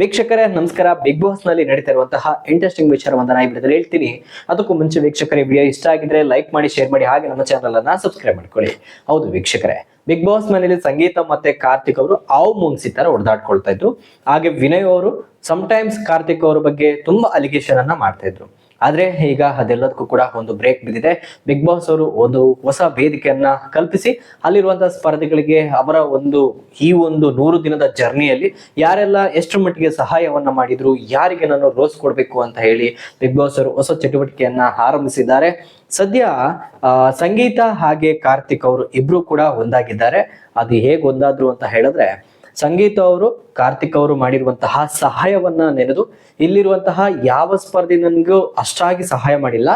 ವೀಕ್ಷಕರೇ, ನಮಸ್ಕಾರ. ಬಿಗ್ ಬಾಸ್ನಲ್ಲಿ ನಡೀತಾ ಇರುವಂತಹ ಇಂಟ್ರೆಸ್ಟಿಂಗ್ ವಿಚಾರವನ್ನು ನಾ ಇಬ್ಬರಲ್ಲಿ ಹೇಳ್ತೀನಿ. ಅದಕ್ಕೂ ಮುಂಚೆ ವೀಕ್ಷಕರೇ ವಿಡಿಯೋ ಇಷ್ಟ ಆಗಿದ್ರೆ ಲೈಕ್ ಮಾಡಿ ಶೇರ್ ಮಾಡಿ, ಹಾಗೆ ನಮ್ಮ ಚಾನಲ್ ಅನ್ನ ಸಬ್ಸ್ಕ್ರೈಬ್ ಮಾಡ್ಕೊಳ್ಳಿ. ಹೌದು ವೀಕ್ಷಕರೇ ಬಿಗ್ ಬಾಸ್ ಮನೆಯಲ್ಲಿ ಸಂಗೀತ ಮತ್ತೆ ಕಾರ್ತಿಕ್ ಅವರು ಆವ್ ಮುಂಗ್ಸಿ ತರ ಹೊಡೆದಾಡ್ಕೊಳ್ತಾ ಇದ್ರು. ಹಾಗೆ ವಿನಯ್ ಅವರು ಟೈಮ್ಸ್ ಕಾರ್ತಿಕ್ ಅವರ ಬಗ್ಗೆ ತುಂಬಾ ಅಲಿಗೇಷನ್ ಅನ್ನ ಮಾಡ್ತಾ ಇದ್ರು. ಆದ್ರೆ ಈಗ ಅದೆಲ್ಲದಕ್ಕೂ ಕೂಡ ಒಂದು ಬ್ರೇಕ್ ಬಿದ್ದಿದೆ. ಬಿಗ್ ಬಾಸ್ ಅವರು ಒಂದು ಹೊಸ ವೇದಿಕೆಯನ್ನ ಕಲ್ಪಿಸಿ ಅಲ್ಲಿರುವಂತಹ ಸ್ಪರ್ಧಿಗಳಿಗೆ ಅವರ ಒಂದು, ಈ ಒಂದು ನೂರು ದಿನದ ಜರ್ನಿಯಲ್ಲಿ ಯಾರೆಲ್ಲ ಎಷ್ಟು ಮಟ್ಟಿಗೆ ಸಹಾಯವನ್ನ ಮಾಡಿದ್ರು, ಯಾರಿಗೆ ನಾನು ರೋಸ್ ಕೊಡ್ಬೇಕು ಅಂತ ಹೇಳಿ ಬಿಗ್ ಬಾಸ್ ಅವರು ಹೊಸ ಚಟುವಟಿಕೆಯನ್ನ ಆರಂಭಿಸಿದ್ದಾರೆ. ಸದ್ಯ ಸಂಗೀತ ಹಾಗೆ ಕಾರ್ತಿಕ್ ಅವರು ಇಬ್ರು ಕೂಡ ಒಂದಾಗಿದ್ದಾರೆ. ಅದು ಹೇಗೆ ಒಂದಾದ್ರು ಅಂತ ಹೇಳಿದ್ರೆ ಸಂಗೀತ ಅವರು, ಕಾರ್ತಿಕ್ ಅವರು ಮಾಡಿರುವಂತಹ ಸಹಾಯವನ್ನ ನೆನೆದು ಇಲ್ಲಿರುವಂತಹ ಯಾವ ಸ್ಪರ್ಧೆ ನನಗೂ ಅಷ್ಟಾಗಿ ಸಹಾಯ ಮಾಡಿಲ್ಲ.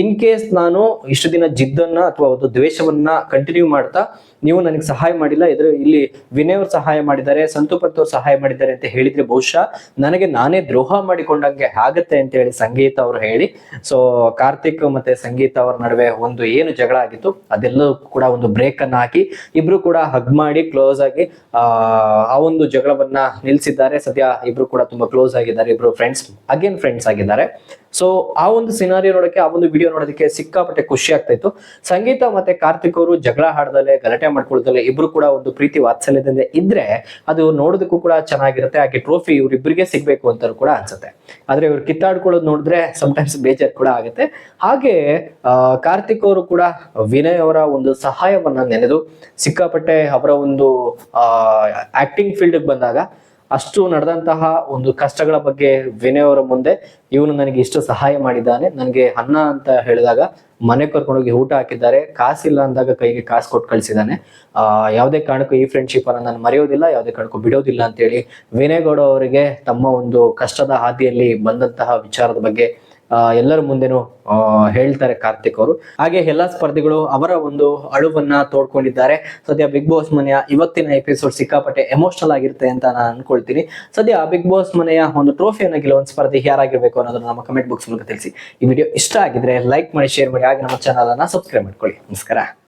ಇನ್ ಕೇಸ್ ನಾನು ಇಷ್ಟು ದಿನ ಜಿದ್ದನ್ನ ಅಥವಾ ಒಂದು ದ್ವೇಷವನ್ನ ಕಂಟಿನ್ಯೂ ಮಾಡ್ತಾ ನೀವು ನನಗೆ ಸಹಾಯ ಮಾಡಿಲ್ಲ, ಇದ್ರ ಇಲ್ಲಿ ವಿನಯ್ ಸಹಾಯ ಮಾಡಿದ್ದಾರೆ ಸಂತೋಪತ್ ಅವ್ರು ಸಹಾಯ ಮಾಡಿದ್ದಾರೆ ಅಂತ ಹೇಳಿದ್ರೆ ಬಹುಶಃ ನನಗೆ ನಾನೇ ದ್ರೋಹ ಮಾಡಿಕೊಂಡಂಗೆ ಆಗತ್ತೆ ಅಂತ ಹೇಳಿ ಸಂಗೀತ ಅವರು ಹೇಳಿ. ಸೊ ಕಾರ್ತಿಕ್ ಮತ್ತೆ ಸಂಗೀತ ಅವರ ನಡುವೆ ಒಂದು ಏನು ಜಗಳ ಆಗಿತ್ತು, ಅದೆಲ್ಲವೂ ಕೂಡ ಒಂದು ಬ್ರೇಕ್ ಅನ್ನ ಹಾಕಿ ಇಬ್ರು ಕೂಡ ಹಗ್ ಮಾಡಿ ಕ್ಲೋಸ್ ಆಗಿ, ಆ ಆ ಒಂದು ಜಗಳವನ್ನ ನಿಲ್ಸಿದ್ದಾರೆ. ಸದ್ಯ ಇಬ್ರು ಕೂಡ ತುಂಬಾ ಕ್ಲೋಸ್ ಆಗಿದ್ದಾರೆ. ಇಬ್ರು ಫ್ರೆಂಡ್ಸ್ ಅಗೇನ್ ಫ್ರೆಂಡ್ಸ್ ಆಗಿದ್ದಾರೆ. ಸೊ ಆ ಒಂದು ಸಿನಾರಿಯೋ ನೋಡಕ್ಕೆ ಆ ಒಂದು ವಿಡಿಯೋ ನೋಡೋದಕ್ಕೆ ಸಿಕ್ಕಾಪಟ್ಟೆ ಖುಷಿ ಆಗ್ತಾ ಇತ್ತು ಸಂಗೀತ ಮತ್ತೆ ಕಾರ್ತಿಕ್ ಅವರು ಜಗಳ ಹಾಡದಲ್ಲೇ ಗಲಾಟೆ ಮಾಡ್ಕೊಳ್ದಲ್ಲೇ ಇಬ್ರು ಕೂಡ ಒಂದು ಪ್ರೀತಿ ವಾತ್ಸಲ್ಯದಿಂದ ಇದ್ರೆ, ಅದು ನೋಡೋದಕ್ಕೂ ಕೂಡ ಚೆನ್ನಾಗಿರುತ್ತೆ. ಹಾಗೆ ಟ್ರೋಫಿ ಇವ್ರಿಬ್ರಿಗೆ ಸಿಗ್ಬೇಕು ಅಂತ ಕೂಡ ಅನ್ಸುತ್ತೆ. ಆದ್ರೆ ಇವ್ರು ಕಿತ್ತಾಡ್ಕೊಳ್ಳೋದು ನೋಡಿದ್ರೆ ಟೈಮ್ಸ್ ಬೇಜಾರ್ ಕೂಡ ಆಗುತ್ತೆ. ಹಾಗೆ ಕಾರ್ತಿಕ್ ಅವರು ಕೂಡ ವಿನಯ್ ಅವರ ಒಂದು ಸಹಾಯವನ್ನ ನೆನೆದು, ಸಿಕ್ಕಾಪಟ್ಟೆ ಅವರ ಒಂದು ಆಕ್ಟಿಂಗ್ ಫೀಲ್ಡ್ ಬಂದಾಗ ಅಷ್ಟು ನಡೆದಂತಹ ಒಂದು ಕಷ್ಟಗಳ ಬಗ್ಗೆ ವಿನಯ್ ಅವರ ಮುಂದೆ ಇವನು ನನಗೆ ಇಷ್ಟು ಸಹಾಯ ಮಾಡಿದ್ದಾನೆ. ನನಗೆ ಅನ್ನ ಅಂತ ಹೇಳಿದಾಗ ಮನೆ ಕರ್ಕೊಂಡೋಗಿ ಊಟ ಹಾಕಿದ್ದಾರೆ. ಕಾಸಿಲ್ಲ ಅಂದಾಗ ಕೈಗೆ ಕಾಸು ಕೊಟ್ಟು ಕಳಿಸಿದ್ದಾನೆ. ಆ, ಯಾವುದೇ ಕಾರಣಕ್ಕೂ ಈ ಫ್ರೆಂಡ್ಶಿಪ್ ಅನ್ನ ನಾನು ಮರೆಯೋದಿಲ್ಲ, ಯಾವುದೇ ಕಾರಣಕ್ಕೂ ಬಿಡೋದಿಲ್ಲ ಅಂತೇಳಿ ವಿನಯ್ ಗೌಡ ಅವರಿಗೆ ತಮ್ಮ ಒಂದು ಕಷ್ಟದ ಹಾದಿಯಲ್ಲಿ ಬಂದಂತಹ ವಿಚಾರದ ಬಗ್ಗೆ ಎಲ್ಲರ ಮುಂದೆನೂ ಹೇಳ್ತಾರೆ ಕಾರ್ತಿಕ್ ಅವರು. ಹಾಗೆ ಎಲ್ಲಾ ಸ್ಪರ್ಧಿಗಳು ಅವರ ಒಂದು ಅಳುವನ್ನ ತೋಡ್ಕೊಂಡಿದ್ದಾರೆ. ಸದ್ಯ ಬಿಗ್ ಬಾಸ್ ಮನೆಯ ಇವತ್ತಿನ ಎಪಿಸೋಡ್ ಸಿಕ್ಕಾಪಟ್ಟೆ ಎಮೋಷನಲ್ ಆಗಿರುತ್ತೆ ಅಂತ ನಾನು ಅನ್ಕೊಳ್ತೀನಿ. ಸದ್ಯ ಬಿಗ್ ಬಾಸ್ ಮನೆಯ ಒಂದು ಟ್ರೋಫಿಯನ್ನ ಗೆಲ್ಲುವಂತ ಸ್ಪರ್ಧಿ ಯಾರಾಗಿರ್ಬೇಕು ಅನ್ನೋದನ್ನ ನಮ್ಮ ಕಮೆಂಟ್ ಬಾಕ್ಸ್ ಮೂಲಕ ತಿಳಿಸಿ. ಈ ವಿಡಿಯೋ ಇಷ್ಟ ಆಗಿದ್ರೆ ಲೈಕ್ ಮಾಡಿ ಶೇರ್ ಮಾಡಿ, ಹಾಗೆ ನಮ್ಮ ಚಾನಲ್ ಅನ್ನ ಸಬ್ಸ್ಕ್ರೈಬ್ ಮಾಡ್ಕೊಳ್ಳಿ. ನಮಸ್ಕಾರ.